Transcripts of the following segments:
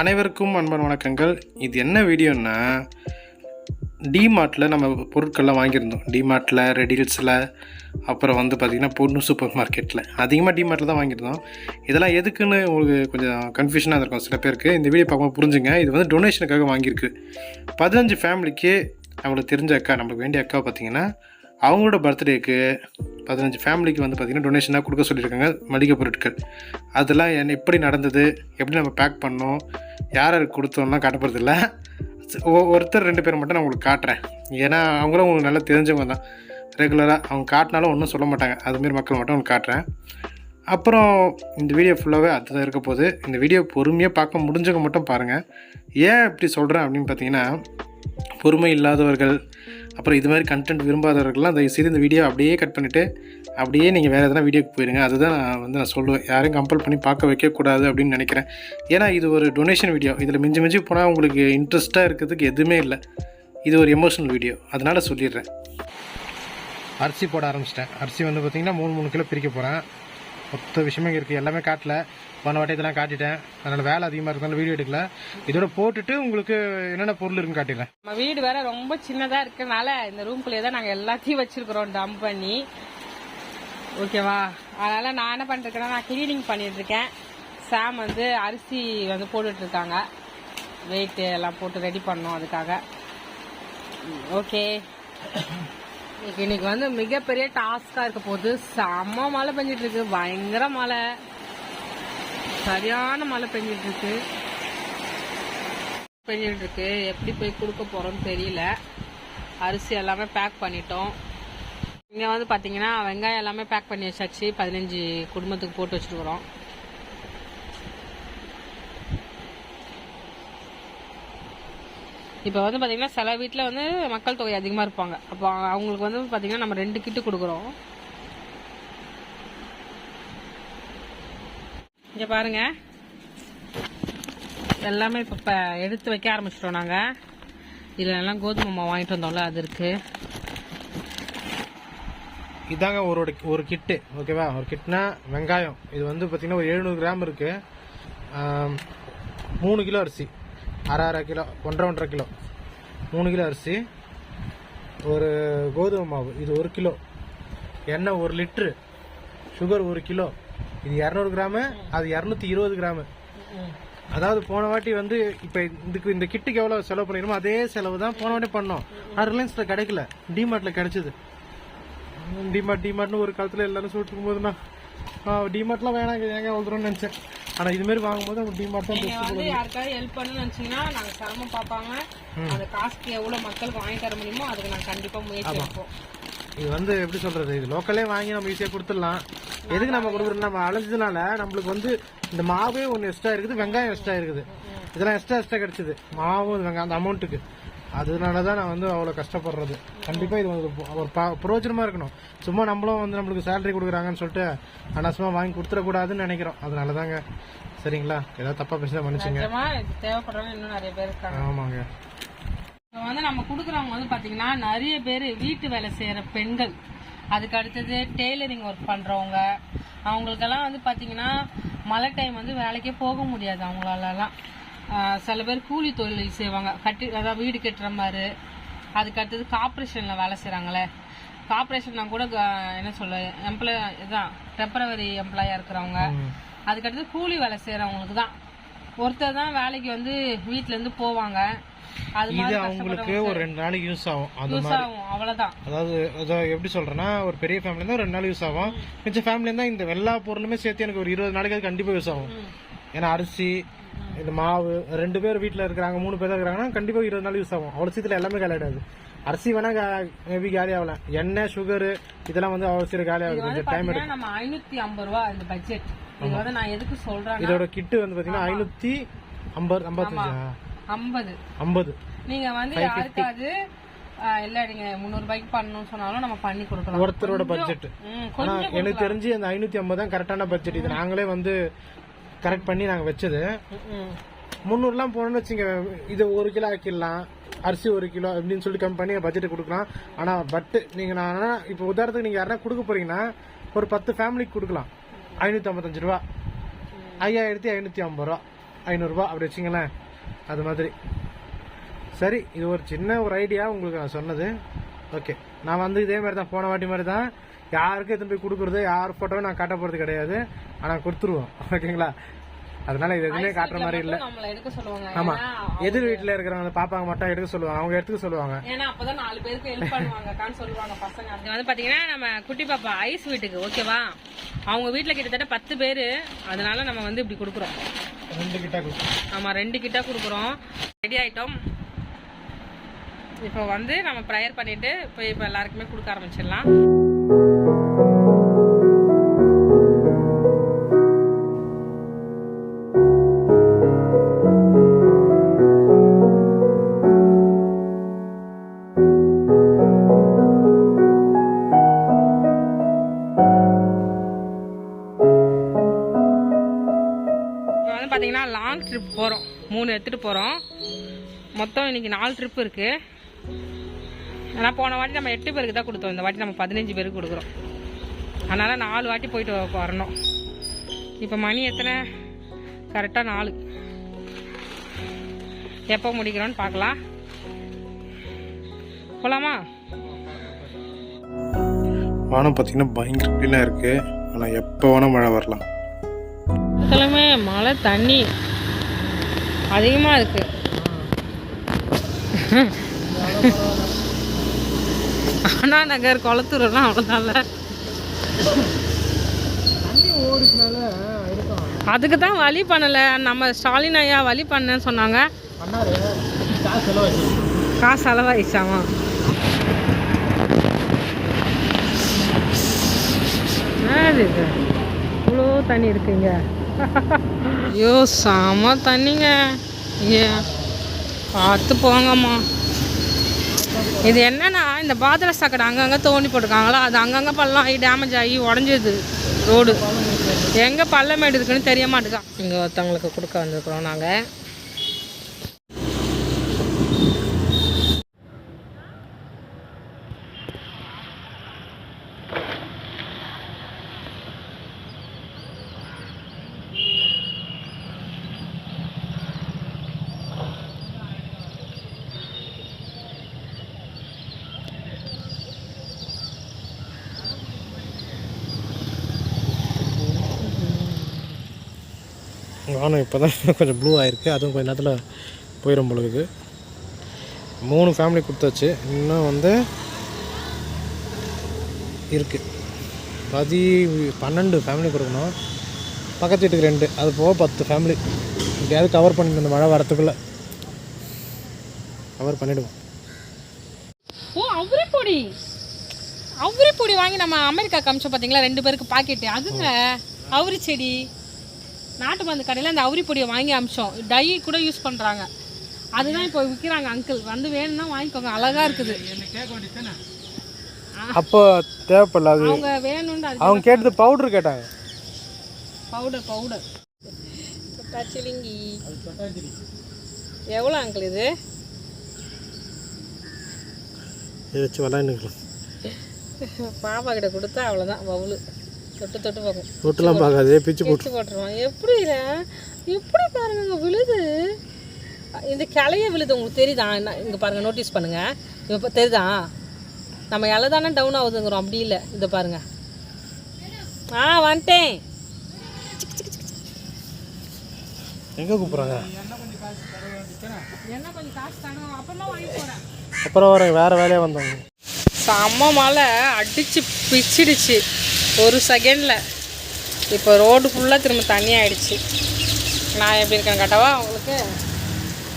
அனைவருக்கும் அன்பான வணக்கங்கள். இது என்ன வீடியோன்னா டிமார்ட்டில் நம்ம பொருட்கள்லாம் வாங்கியிருந்தோம். டிமார்ட்டில் ரெடில்ஸில் அப்புறம் வந்து பார்த்திங்கன்னா பொண்ணு சூப்பர் மார்க்கெட்டில் அதிகமாக டிமார்ட்டில் தான் வாங்கியிருந்தோம். இதெல்லாம் எதுக்குன்னு உங்களுக்கு கொஞ்சம் கன்ஃபியூஷனாக இருக்கும் சில பேருக்கு. இந்த வீடியோ பார்க்கும்போது புரிஞ்சுங்க. இது வந்து டொனேஷனுக்காக வாங்கியிருக்கு. பதினஞ்சு ஃபேமிலிக்கு அவங்களுக்கு தெரிஞ்ச அக்கா நம்மளுக்கு வேண்டிய அக்கா பார்த்தீங்கன்னா அவங்களோட பர்த்டேக்கு பதினஞ்சு ஃபேமிலிக்கு வந்து பார்த்திங்கன்னா டொனேஷனாக கொடுக்க சொல்லியிருக்காங்க மளிகை பொருட்கள். அதெல்லாம் என்ன எப்படி நடந்தது எப்படி நம்ம பேக் பண்ணோம் யார் யாருக்கு கொடுத்தோம்லாம் காட்டப்படுறதில்ல ஒருத்தர் ரெண்டு பேர் மட்டும் நான் உங்களுக்கு காட்டுறேன். ஏன்னா அவங்களும் உங்களுக்கு நல்லா தெரிஞ்சவங்க தான். ரெகுலராக அவங்க காட்டினாலும் ஒன்றும் சொல்ல மாட்டாங்க. அதுமாரி மக்கள் மட்டும் உங்களுக்கு காட்டுறேன். அப்புறம் இந்த வீடியோ ஃபுல்லாகவே அதுதான் இருக்க போகுது. இந்த வீடியோ பொறுமையாக பார்க்க முடிஞ்சவங்க மட்டும் பாருங்கள் ஏன் இப்படி சொல்கிறேன் அப்படின்னு பார்த்தீங்கன்னா பொறுமை இல்லாதவர்கள் அப்புறம் இது மாதிரி கண்டென்ட் விரும்பாதவர்கள்லாம் தயவு செய்து இந்த வீடியோ அப்படியே கட் பண்ணிவிட்டு அப்படியே நீங்கள் வேறு எதனா வீடியோக்கு போயிருங்க. அதுதான் நான் வந்து நான் சொல்லுவேன். யாரையும் கம்பல் பண்ணி பார்க்க வைக்கக்கூடாது அப்படின்னு நினைக்கிறேன். ஏன்னா இது ஒரு டொனேஷன் வீடியோ இதில் மிஞ்சி மிஞ்சி போனால் உங்களுக்கு இன்ட்ரெஸ்ட்டாக இருக்கிறதுக்கு எதுவுமே இல்லை. இது ஒரு எமோஷனல் வீடியோ அதனால் சொல்லிடுறேன். அரிசி போட ஆரம்பிச்சிட்டேன். அரிசி வந்து பார்த்திங்கன்னா மூணு மூணு கிலோ பிரிக்க போகிறேன் மொத்த விஷயமே இருக்குது எல்லாமே காட்டல. போன வாட்டி இதெல்லாம் காட்டிட்டேன். அதனால் வேலை அதிகமாக இருந்தாலும் வீடியோ எடுக்கல. இதோட போட்டுட்டு உங்களுக்கு என்னென்ன பொருள் இருக்குன்னு காட்டிடுறேன். நம்ம வீடு வேற ரொம்ப சின்னதாக இருக்கனால இந்த ரூம்குள்ளே தான் நாங்கள் எல்லாத்தையும் வச்சிருக்கிறோம் டம்ப் பண்ணி. ஓகேவா அதனால நான் என்ன பண்ணிருக்கேன்னா நான் கிளீனிங் பண்ணிட்டு இருக்கேன் சாம் வந்து அரிசி வந்து போட்டுட்டு இருக்காங்க வெயிட் எல்லாம் போட்டு ரெடி பண்ணோம் அதுக்காக. ஓகே இன்னைக்கு வந்து மிகப்பெரிய டாஸ்காக இருக்க போகுது. செம்ம மழை பெஞ்சிட்டு இருக்கு பயங்கர மழை. சரியான மழை பெஞ்சிட்டு இருக்கு பெஞ்சிட்டு இருக்கு எப்படி போய் கொடுக்க போறோம்னு தெரியல. அரிசி எல்லாமே பேக் பண்ணிட்டோம். இங்க வந்து பாத்தீங்கன்னா வெங்காயம் எல்லாமே பேக் பண்ணி வச்சாச்சு. பதினஞ்சு குடும்பத்துக்கு போட்டு வச்சிருக்கிறோம். இப்போ வந்து பார்த்தீங்கன்னா சில வீட்டில் வந்து மக்கள் தொகை அதிகமாக இருப்பாங்க. அப்போ அவங்களுக்கு வந்து பார்த்தீங்கன்னா நம்ம ரெண்டு கிட்டு கொடுக்குறோம். இங்க பாருங்க. எல்லாமே இப்போ இப்போ எடுத்து வைக்க ஆரம்பிச்சிட்டோம் நாங்கள் இதில் எல்லாம் கோதுமை மாவு வாங்கிட்டு வந்தோம்ல அது இருக்கு. இதாங்க ஒரு ஒரு கிட்டு ஓகேவா? ஒரு கிட்னா வெங்காயம். இது வந்து பார்த்தீங்கன்னா ஒரு எழுநூறு கிராம் இருக்கு. மூணு கிலோ அரிசி. அரை அரை கிலோ ஒன்றரை ஒன்றரை கிலோ. மூணு கிலோ அரிசி. ஒரு கோதுமை மாவு. இது ஒரு கிலோ. எண்ணெய் ஒரு லிட்ரு. சுகர் ஒரு கிலோ. இது இரநூறு கிராமு அது இரநூத்தி இருபது கிராமு. அதாவது போன வாட்டி வந்து இப்போ இதுக்கு இந்த கிட்டுக்கு எவ்வளோ செலவு பண்ணிருமோ அதே செலவு தான் போன வாட்டி பண்ணோம். அது ரிலையன்ஸில் கிடைக்கல. டிமார்ட்டில் கிடைச்சது. டிமார்ட் டிமார்ட்னு ஒரு காலத்தில் எல்லாரும் சொல்லிட்டு போதுண்ணா டிமார்ட்லாம் வேணாங்க ஏங்க அவ்வளோன்னு நினச்சேன். ஆனால் இதுமாரி வாங்கும்போது அவங்க டிமார்ட் தான் நீங்க வந்து யாருக்காவது ஹெல்ப் பண்ணணும்னு நினைச்சீங்கன்னா நாங்க சிரமம் பார்ப்பாங்க. அந்த காசுக்கு எவ்வளவு மக்களுக்கு வாங்கி தர முடியுமோ அதுக்கு நாங்க கண்டிப்பா முயற்சி எடுப்போம். இது வந்து எப்படி சொல்றது? இது லோக்கலே வாங்கி நம்ம ஈஸியாக கொடுத்துடலாம். எதுக்கு நம்ம கொடுக்குறோம் நம்ம அலைஞ்சதுனால நம்மளுக்கு வந்து இந்த மாவே ஒன்று எக்ஸ்ட்ரா இருக்குது வெங்காயம் எக்ஸ்ட்ரா இருக்குது. இதெல்லாம் எக்ஸ்ட்ரா எக்ஸ்ட்ரா கிடைச்சது. மாவும் வெங்காயம் அந்த அமௌண்ட்டுக்கு அதனால தான் நான் வந்து அவ்வளோ கஷ்டப்படுறது. கண்டிப்பாக இது ஒரு ஒரு ப- பிரயோஜனமா இருக்கணும். சும்மா நம்மளும் வந்து நம்மளுக்கு சேலரி கொடுக்குறாங்கன்னு சொல்லிட்டு அனாவசியமா வாங்கி கொடுத்துடக்கூடாதுன்னு நினைக்கிறோம். அதனால தாங்க சரிங்களா? ஏதாவது தப்பா பேசினா மன்னிச்சுங்க. தேவைப்படுறவங்க இன்னும் நிறைய பேர் ஆமாங்க. இப்போ வந்து நம்ம கொடுக்குறவங்க வந்து பாத்தீங்கன்னா நிறைய பேர் வீட்டு வேலை செய்யற பெண்கள். அதுக்கு அடுத்தது டெய்லரிங் ஒர்க் பண்றவங்க. அவங்களுக்கெல்லாம் வந்து பாத்தீங்கன்னா மழை டைம் வந்து வேலைக்கே போக முடியாது அவங்களாலலாம். சில பேர் கூலி தொழில் செய்வாங்க. கட்டி அதாவது வீடு கட்டுற மாதிரி. அதுக்கு அடுத்தது கார்பரேஷன்ல வேலை செய்றாங்களே. கார்பரேஷன்னா கூட என்ன சொல்ல எம்ப்ளாய் இதான் டெம்பரவரி எம்ப்ளாயா இருக்கிறவங்க. அதுக்கு அடுத்தது கூலி வேலை செய்யறவங்களுக்கு தான் ஒருத்தர் தான் வேலைக்கு வந்து வீட்ல இருந்து போவாங்க. அது இது மாதிரி அவங்களுக்கு ஒரு ரெண்டு நாளைக்கு யூஸ் ஆகும். யூஸ் ஆகும் அவ்வளவுதான். அதாவது எப்படி சொல்றேன்னா ஒரு பெரிய ஃபேமிலி இருந்தா ரெண்டு நாள் யூஸ் ஆகும். மிச்ச ஃபேமிலி இருந்தா இந்த எல்லா பொருளுமே சேர்த்து எனக்கு ஒரு இருபது நாளைக்கு அது கண்டிப்பா யூஸ் ஆகும். ஏன்னா அரிசி இந்த மாவு ரெண்டு பேர் வீட்ல இருக்கிறாங்க மூணு பேர் இருக்கிறாங்கன்னா கண்டிப்பா இருபது நாள் யூஸ் ஆகும். அவ்வளவு சீக்கிரம் எல்லாமே காலி ஆயிடாது. அரிசி வேணா மேபி காலி ஆகலாம் எண்ணெய் சுகர் இதெல்லாம் வந்து அவ்வளவு சீக்கிரம் காலி ஆகுது. கொஞ்சம் டைம் நம்ம ஐநூத்தி ஐம்பது ரூபா இந்த பட்ஜெட் இது வந்து நான் எதுக்கு சொல்றேன்னா இதோட கிட்டு வந்து பாத்தீங்கன்னா ஐநூத்தி ஐம்பது ஐம்பத்தஞ்சா? ஐம்பது. ஐம்பது. நீங்க வந்து யாருக்காவது இல்ல நீங்க முந்நூறு ரூபாய்க்கு பண்ணணும்னு சொன்னாலும் நம்ம பண்ணி கொடுக்கலாம். ஒருத்தரோட பட்ஜெட் ஆனா எனக்கு தெரிஞ்சு அந்த ஐநூத்தி ஐம்பது தான் கரெக்டான பட்ஜெட் இது நாங்களே வந்து கரெக்ட் பண்ணி நாங்க வச்சது. ம், முந்நூறுலாம் போனோம்னு வச்சுங்க இது ஒரு கிலோ ஆக்கிடலாம். அரிசி ஒரு கிலோ அப்படின்னு சொல்லி கம்மி பண்ணி பட்ஜெட் கொடுக்கலாம். ஆனா பட்டு நீங்க நான் இப்போ உதாரணத்துக்கு நீங்க யாரா கொடுக்க போறீங்கன்னா ஒரு பத்து ஃபேமிலிக்கு கொடுக்கலாம். ஐநூற்றி ஐம்பத்தஞ்சு ரூபா. ஐயாயிரத்தி ஐநூற்றி ஐம்பது ரூபா. ஐநூறுரூவா அப்படி வச்சுங்களேன் அது மாதிரி. சரி இது ஒரு சின்ன ஒரு ஐடியா உங்களுக்கு நான் சொன்னது. ஓகே நான் வந்து இதே மாதிரி தான் போன வாட்டி மாதிரி தான். யாருக்கும் எடுத்துன்னு போய் கொடுக்குறது யார் ஃபோட்டோவும் நான் காட்ட போகிறது கிடையாது. ஆனால் கொடுத்துருவோம். ஓகேங்களா அதனால இது எதுவுமே காட்டுற மாதிரி இல்லை. நம்மள எடுக்க சொல்லுவாங்க. ஆமா. எதிர் வீட்டில் இருக்கிறவங்க பாப்பாங்க மட்டும் எடுக்க சொல்லுவாங்க. அவங்க எடுத்துக்க சொல்லுவாங்க. ஏன்னா அப்பதான் நாலு பேருக்கு ஹெல்ப் பண்ணுவாங்கக்கான்னு சொல்லுவாங்க பசங்க. அது வந்து பாத்தீங்கன்னா நம்ம குட்டி பாப்பா ஐஸ் வீட்டுக்கு ஓகேவா அவங்க வீட்ல கிட்டத்தட்ட பத்து பேரு. அதனால நம்ம வந்து இப்படி கொடுக்குறோம். ரெண்டு கிட்ட ஆமா ரெண்டு கிட்ட கொடுக்குறோம். ரெடி ஆயிட்டோம். இப்போ வந்து நம்ம ப்ரேயர் பண்ணிட்டு இப்போ இப்போ எல்லாருக்குமே கொடுக்க ஆரம்பிச்சிடலாம். பார்த்தீங்கன்னா லாங் ட்ரிப் போகிறோம் மூணு எடுத்துகிட்டு போகிறோம் மொத்தம் இன்னைக்கு நாலு ட்ரிப் இருக்குது ஆனால் போன வாட்டி நம்ம எட்டு பேருக்கு தான் கொடுத்தோம். இந்த வாட்டி நம்ம பதினஞ்சு பேருக்கு கொடுக்குறோம். அதனால் நாலு வாட்டி போயிட்டு வரணும். இப்போ மணி எத்தனை? கரெக்டாக நாலு. எப்போ முடிக்கிறோன்னு பார்க்கலாம். போகலாமா வானம் பார்த்தீங்கன்னா பயங்கர இருக்குது ஆனால் எப்போ வேணால் மழை வரலாம். கிழமை மழை தண்ணி அதிகமாக இருக்கு. அண்ணா நகர் குளத்தூர்லாம் அவ்வளோதான்ல அதுக்கு தான் வழி பண்ணலை. நம்ம ஸ்டாலின் ஐயா வழி பண்ணேன்னு சொன்னாங்க. காசு செலவாயிடுச்சாமா? இது? இவ்வளோ தண்ணி இருக்குங்க. ஐயோ செம தண்ணிங்க. இங்கே பார்த்து போங்கம்மா. இது என்னன்னா இந்த பாத்திர சாக்கடை அங்கங்கே தோண்டி போட்டிருக்காங்களா? அது அங்கங்கே பள்ளம் ஆகி டேமேஜ் ஆகி உடஞ்சிது ரோடு. எங்கே பள்ளம் இருக்குன்னு தெரிய மாட்டேங்கா இங்கே ஒருத்தவங்களுக்கு கொடுக்க வந்திருக்கிறோம் நாங்கள் வானம் இப்போ தான் கொஞ்சம் ப்ளூ ஆயிருக்கு. அதுவும் கொஞ்ச நேரத்தில் போயிடும் பொழுது மூணு ஃபேமிலி கொடுத்தாச்சு. இன்னும் வந்து இருக்குது பதி பன்னெண்டு ஃபேமிலி கொடுக்கணும். பக்கத்து வீட்டுக்கு ரெண்டு. அது போக பத்து ஃபேமிலி எப்படியாவது கவர் பண்ணிட்டு இந்த மழை வரத்துக்குள்ளே. கவர் பண்ணிவிடுவோம் ஓ அவரி பொடி. அவரி பொடி வாங்கி நம்ம அமெரிக்கா காமிச்சோம் பார்த்தீங்களா ரெண்டு பேருக்கு பாக்கெட்டு அதுங்க அவரி செடி. நாட்டு மருந்து கடையில் அந்த அவரி பொடியை வாங்கி அமிச்சோம். டை கூட யூஸ் பண்ணுறாங்க அதுதான் இப்போ விற்கிறாங்க அங்கிள் வந்து வேணும்னா வாங்கிக்கோங்க. அழகா இருக்குது. அப்போ தேவைப்படல. அது அவங்க வேணும்னு அவங்க கேட்டது பவுட்ரு கேட்டாங்க. பவுடர் பவுடர் பச்சிலிங்கி எவ்வளோ அங்கிள் இது? இதை வச்சு விளாண்டுக்கலாம் பாப்பா கிட்ட கொடுத்தா அவ்வளோதான் பவுலு தொட்டு தொட்டு பார்க்கும். தொட்டுலாம் பார்க்காதே. பிச்சு போட்டு பிச்சு போட்டுருவான். எப்படி எப்படி பாருங்க விழுது. இந்த கிளைய விழுது. உங்களுக்கு தெரியுதா? என்ன இங்கே பாருங்க நோட்டீஸ் பண்ணுங்க. இப்போ தெரியுதா? நம்ம இலை தானே டவுன் ஆகுதுங்கிறோம். அப்படி இல்லை. இதை பாருங்க. ஆ வந்துட்டேன். எங்கே கூப்பிட்றாங்க? என்ன கொஞ்சம் காசு தாங்க அப்புறமா வாங்கி போகிறேன் அப்புறம் வர வேறு வேலையாக வந்தாங்க செம்ம மழை. அடிச்சு பிச்சிடுச்சு. ஒரு செகண்டில் இப்போ ரோடு ஃபுல்லாக திரும்ப தண்ணி ஆகிடுச்சு நான் எப்படி இருக்கேன் கட்டவா? உங்களுக்கு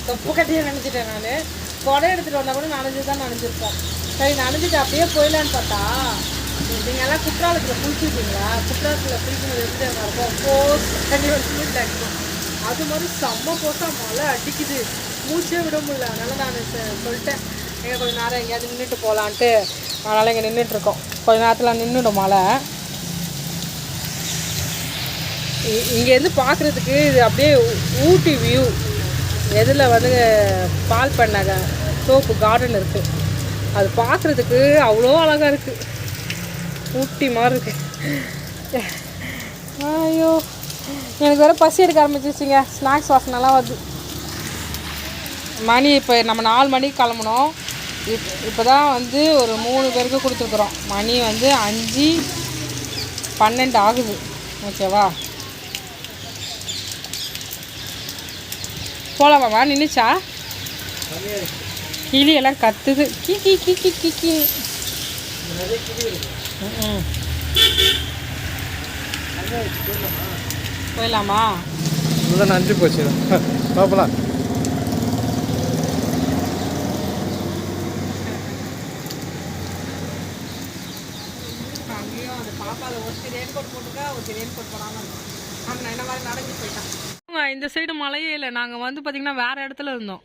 தொப்பு கட்டியே நினச்சிட்டேன் நான். கொடை எடுத்துகிட்டு வந்தால் கூட நனைஞ்சு தான் நனைஞ்சிருப்போம் சரி நனைஞ்சிட்டு அப்படியே போயிடலான்னு பார்த்தா நீங்கள் எல்லாம் குற்றாலத்தில் குளிச்சுருக்கீங்களா? குற்றாலத்தில் குளிக்கும்போது எப்படி இருக்கும்? போஸ் தண்ணி வந்து அடிக்கும். அது மாதிரி செம்ம போட்டால் மழை அடிக்குது. மூச்சே விட முடியல. அதனால் நான் சொல்லிட்டேன். எங்க கொஞ்ச நேரம் எங்கேயாவது நின்றுட்டு போகலான்ட்டு அதனால் இங்கே நின்றுட்டுருக்கோம் கொஞ்ச நேரத்தில் நின்றுடும் மழை. இங்கேருந்து பார்க்குறதுக்கு இது அப்படியே ஊட்டி வியூ எதில் வந்து பால் பண்ண தோப்பு கார்டன் இருக்குது அது பார்க்குறதுக்கு அவ்வளோ அழகாக இருக்குது ஊட்டி மாதிரி இருக்கு. ஐயோ எனக்கு வேறு பசி எடுக்க ஆரம்பிச்சிருச்சுங்க. ஸ்நாக்ஸ் வாசனெல்லாம் வருது. மணி இப்போ நம்ம நாலு மணிக்கு கிளம்பணும் இப் இப்போ தான் வந்து ஒரு மூணு பேருக்கு கொடுத்துருக்குறோம். மணி வந்து அஞ்சு பன்னெண்டு ஆகுது. ஓகேவா? போகலாமாம்மா நின்றுச்சா கிளி எல்லாம் கத்துது. கி கி கி கி கி கி. போயிடலாமா? இதுதான் அஞ்சு போச்சு. பார்ப்பலாம் பாப்பா அதை ஒருத்தி ரெயின் கோட் போட்டுக்கா ஒருத்தி ரெயின் கோட் போடாமல் அவன் என்ன மாதிரி நடந்து போயிட்டான். இந்த சைடு மழையே இல்லை. நாங்கள் வந்து பார்த்திங்கன்னா வேறு இடத்துல இருந்தோம்.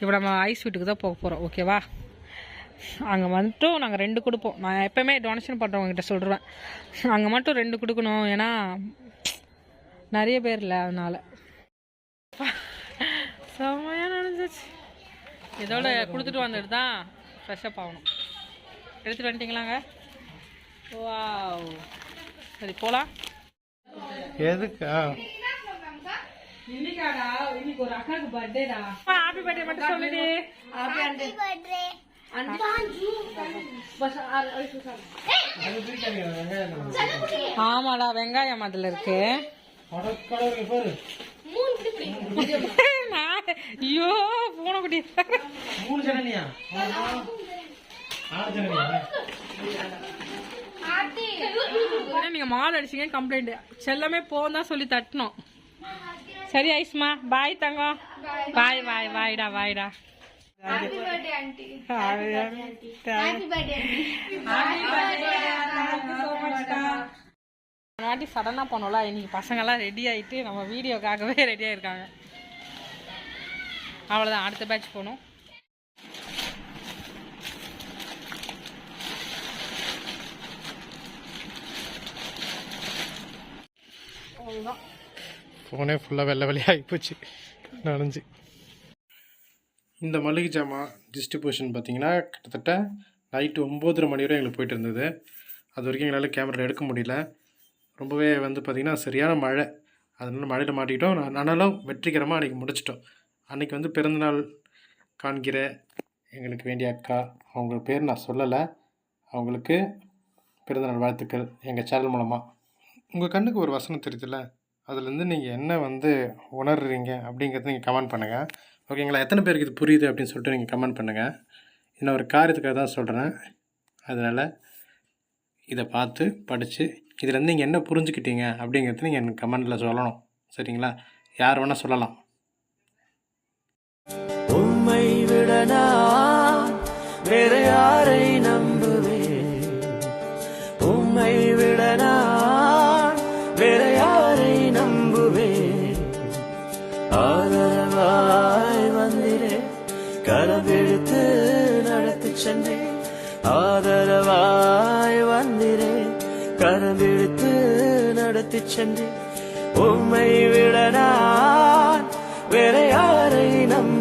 இப்போ நம்ம ஐஸ் வீட்டுக்கு தான் போக போகிறோம் ஓகேவா அங்கே மட்டும் நாங்கள் ரெண்டு கொடுப்போம். நான் எப்போவுமே டொனேஷன் பண்ணுறவங்ககிட்ட சொல்கிறேன் அங்கே மட்டும் ரெண்டு கொடுக்கணும். ஏன்னா நிறைய பேர் இல்லை அதனால. செம்மையாக நடந்துச்சு. இதோட கொடுத்துட்டு வந்துட்டு தான் ஃப்ரெஷ்ஷப் ஆகணும். எடுத்துகிட்டு வந்துட்டீங்களாங்க? வாவ் சரி போலாம். எதுக்கா? இன்னைக்காடா? இன்னைக்கு ஒரு அக்காக்கு பர்த்டேடா ஹாப்பி பர்த்டே மட்டும் சொல்லுடி. ஆமாடா வெங்காயம் அதுல இருக்கு. நான்- ஐயோ பூனைக்குட்டி மூணு ஜனனியா? ஆறு ஜனனியா? ஏன்னா நீங்க மால் அடிச்சீங்க கம்ப்ளைண்ட் செல்லமே போன்னு தான் சொல்லி தட்டணும் சரி ஐஸ்மா. பாய் தங்கம் பாய் பாய் பாய்டா பாய்டா வாட்டி சடனாக போனோம்ல இன்னைக்கு பசங்கெல்லாம் ரெடி ஆகிட்டு நம்ம வீடியோக்காகவே ரெடியாக இருக்காங்க அவ்வளோதான் அடுத்த பேட்ச் போகணும். அவ்வளோதான் ஃபோனே ஃபுல்லாக வெள்ளை வெள்ளையாகி போச்சு. நனைஞ்சு. இந்த மளிகை ஜாமான் டிஸ்ட்ரிபியூஷன் பார்த்தீங்கன்னா கிட்டத்தட்ட நைட்டு ஒம்போதரை மணி வரை எங்களுக்கு போயிட்டு இருந்தது. அது வரைக்கும் எங்களால் கேமரா எடுக்க முடியல. ரொம்பவே வந்து பார்த்திங்கன்னா சரியான மழை. அதனால மழையில் மாட்டிக்கிட்டோம். நான் ஆனாலும் வெற்றிகரமாக அன்றைக்கி முடிச்சிட்டோம். அன்றைக்கி வந்து பிறந்தநாள் காண்கிற எங்களுக்கு வேண்டிய அக்கா அவங்க பேர் நான் சொல்லலை. அவங்களுக்கு பிறந்தநாள் வாழ்த்துக்கள் எங்கள் சேனல் மூலமாக உங்கள் கண்ணுக்கு ஒரு வசனம் தெரியுதுல்ல? அதுலேருந்து நீங்கள் என்ன வந்து உணர்றீங்க அப்படிங்கிறத நீங்கள் கமெண்ட் பண்ணுங்கள் ஓகேங்களா எத்தனை பேருக்கு இது புரியுது அப்படின்னு சொல்லிட்டு நீங்கள் கமெண்ட் பண்ணுங்கள் இன்னும் ஒரு காரியத்துக்காக தான் சொல்கிறேன் அதனால் இதை பார்த்து படித்து இதுலேருந்து நீங்கள் என்ன புரிஞ்சுக்கிட்டீங்க அப்படிங்கிறத நீங்கள் எனக்கு கமெண்டில் சொல்லணும். சரிங்களா? யார் வேணால் சொல்லலாம். உண்மை விட வேற யாரை நடத்தி சென்று உம்மை விட நான் வேற யாரை நம்ப